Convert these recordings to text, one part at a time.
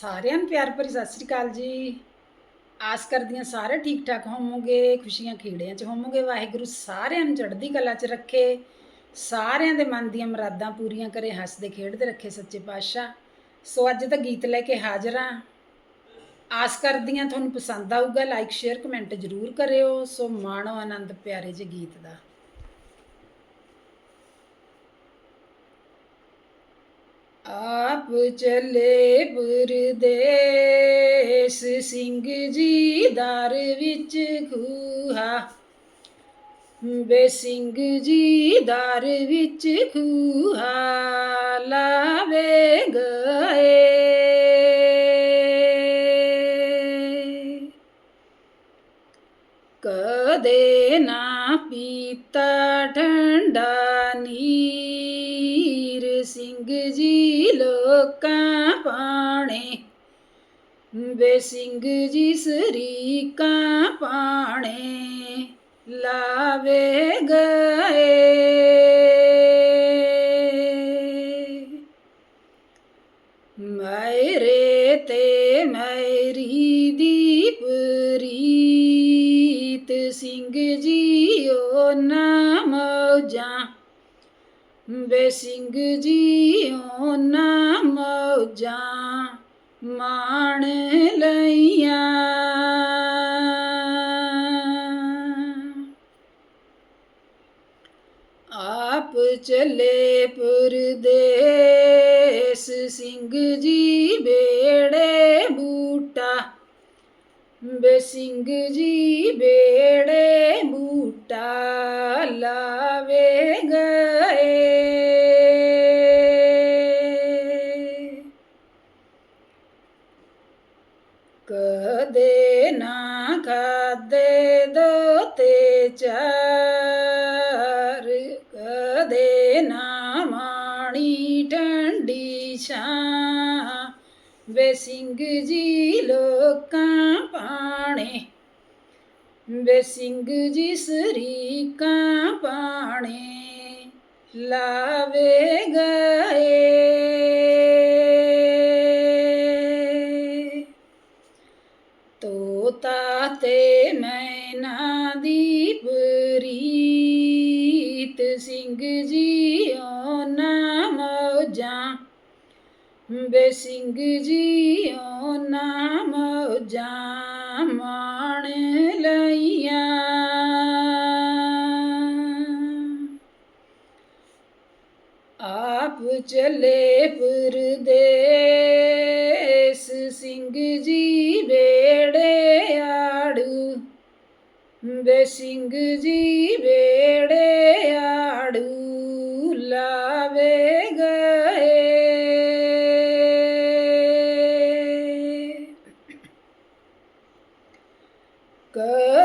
ਸਾਰਿਆਂ ਨੂੰ ਪਿਆਰ ਭਰੀ ਸਤਿ ਸ੍ਰੀ ਅਕਾਲ ਜੀ। ਆਸ ਕਰਦੀਆਂ ਸਾਰੇ ਠੀਕ ਠਾਕ ਹੋਵੋਗੇ, ਖੁਸ਼ੀਆਂ ਖੇੜਿਆਂ 'ਚ ਹੋਵੋਗੇ। ਵਾਹਿਗੁਰੂ ਸਾਰਿਆਂ ਨੂੰ ਚੜ੍ਹਦੀ ਕਲਾ 'ਚ ਰੱਖੇ, ਸਾਰਿਆਂ ਦੇ ਮਨ ਦੀਆਂ ਮੁਰਾਦਾਂ ਪੂਰੀਆਂ ਕਰੇ, ਹੱਸਦੇ ਖੇਡਦੇ ਰੱਖੇ ਸੱਚੇ ਪਾਤਸ਼ਾਹ। ਸੋ ਅੱਜ ਦਾ ਗੀਤ ਲੈ ਕੇ ਹਾਜ਼ਰ ਹਾਂ। ਆਸ ਕਰਦੀਆਂ ਤੁਹਾਨੂੰ ਪਸੰਦ ਆਊਗਾ ਲਾਈਕ ਸ਼ੇਅਰ ਕਮੈਂਟ ਜ਼ਰੂਰ ਕਰਿਓ। ਸੋ ਮਾਣੋ ਆਨੰਦ ਪਿਆਰੇ ਜੇ ਗੀਤ ਦਾ। ਆਪ ਚੱਲੇ ਪਰਦੇਸ ਸਿੰਘ ਜੀ ਦਰ ਵਿੱਚ ਖੂਹਾ ਬੇ ਸਿੰਘ ਜੀ ਦਰ ਵਿੱਚ ਖੂਹਾ ਲਾਵੇ ਗਏ ਕਦੇ ਨਾ ਪੀਤਾ ਠੰਡਾ ਨੀਰ, ਸਿੰਘ ਜੀ ਲੋਕਾਂ ਪਾਣੇ। ਬੇ ਸਿੰਘ ਜੀ ਸਰੀਕਾਂ ਪਾਣੇ, ਲਾਵੇ ਗਏ। ਮੈਰੇ ਤੇ ਮੈਰੀ ਮੌਜਾਂ ਬੇ ਸਿੰਘ ਜੀਓ ਨਾ ਮੌਜਾਂ ਮਾਣ ਲਈਆਂ ਆਪ ਚਲੇ ਪਰਦੇਸ ਸਿੰਘ ਜੀ ਬੇੜੇ ਬੂਟਾ ਬੇ ਸਿੰਘ ਜੀ ਬੇੜੇ ਬੂਟਾ ਲਾਵੇ ਗਏ ਕਦੇ ਨਾ ਖਾਦੇ ਦੋ ਤੇ ਚਾਰ, ਕਦੇ ਨਾ ਮਾਣੀ ਠੰਡੀ ਛਾਂ। ਵੇ ਸਿੰਘ ਜੀ ਲੋਕਾਂ ਪਾਣੇ। ਵੇ ਸਿੰਘ ਜੀ ਸਰੀਕਾਂ ਪਾਣੇ। ਲਾਵੇ ਗਏ। ਤੋਤਾ ਤੇ ਮੈਨਾ ਦੀ ਪ੍ਰੀਤ ਸਿੰਘ ਜੀ ਬੇ ਸਿੰਘ ਜੀਓ ਨਾ ਮੌਜਾਂ ਮਾਣ ਲਈਆਂ। ਆਪ ਚਲੇ ਪਰਦੇਸ ਸਿੰਘ ਜੀ ਬੇੜੇ ਆੜੂ। ਬੇ ਸਿੰਘ ਜੀ ਬੇੜੇ ਆੜੂ।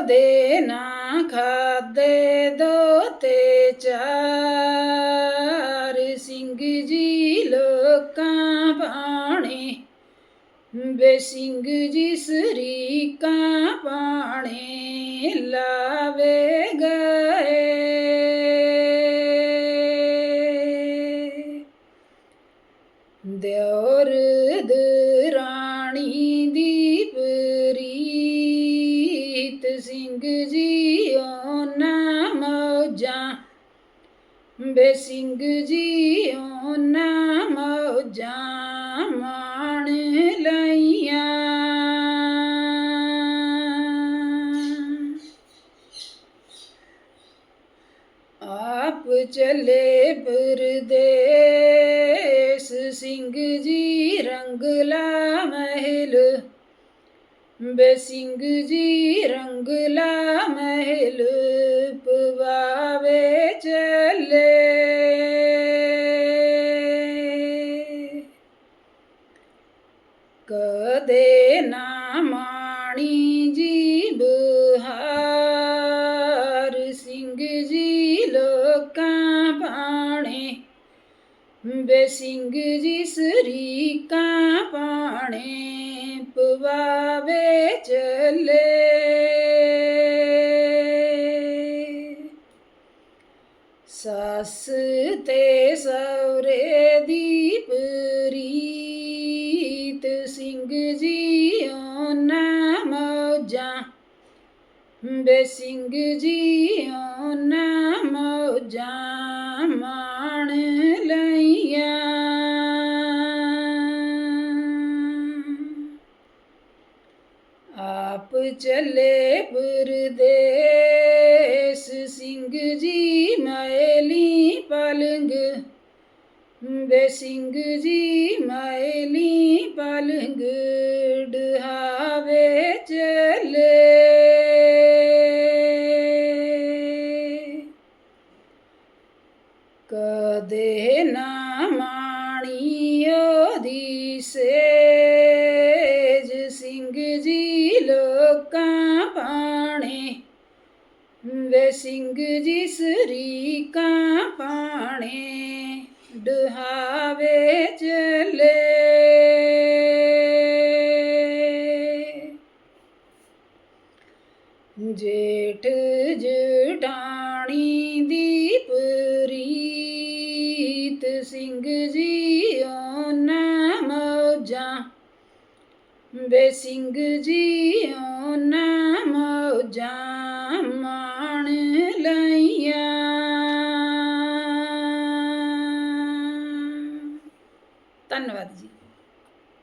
ਕਦੇ ਨਾ ਖਾਦੇ ਦੋ ਤੇ ਚਾਰ। ਸਿੰਘ ਜੀ ਲੋਕਾਂ ਬਾਣੇ ਬੇ ਸਿੰਘ ਜੀ ਸਰੀਕਾਂ ਬਾਣੇ ਲਾਵੇ ਗਏ। ਦਿਉਰ ਦਰਾਣੀ ਬੇ ਸਿੰਘ ਜੀਓ ਨਾ ਮੌਜਾਂ ਮਾਣ ਲਈਆਂ। ਆਪ ਚਲੇ ਪਰਦੇਸ ਸਿੰਘ ਜੀ ਰੰਗਲਾ ਮਹਿਲ। ਬੇ ਜੀ ਰੰਗਲਾ ਮਹਿਲ ਪਵਾਵੇ ਚਲੇ। ਕਦੇ ਨਾ ਮਾਣੀ ਜੀ ਬਹਾਰ ਬੇ ਸਿੰਘ ਜੀ ਸਰੀ ਸਰੀਕਾਂ ਪਾਣੇ ਪਵਾਵੇ ਚਲੇ। ਸੱਸ ਤੇ ਸਹੁਰੇ ਦੀ ਪ੍ਰੀਤ ਸਿੰਘ ਜੀ ਬੇ ਜੀ ਉਹਨਾਂ ਮੌਜਾਂ ਮਾਣ ਲਈਆਂ। ਆਪ ਚੱਲੇ ਪਰਦੇਸ ਸਿੰਘ ਜੀ ਮੈਲੀ ਪਲੰਗ ਬੇ ਜੀ ਮੈਲੀ ਕਦੇ ਨਾ ਮਾਣੀ ਉਹਦੀ ਸੇਜ ਜੀ ਲੋਕਾਂ ਪਾਣੇ ਵੇ ਸਿੰਘ ਜੀ ਸਰੀਕਾਂ ਪਾਣੇ ਡਹਾਵੇ ਚਲੇ। ਜੇਠ ਜਟਾਣੀ ਦੀਪਰੀ ਸਿੰਘ ਜੀ ਉਹਨਾਂ ਮੌਜਾਂ ਬੇ ਸਿੰਘ ਜੀ ਉਹਨਾਂ ਮੌਜਾਂ ਮਾਣ ਲਈਆਂ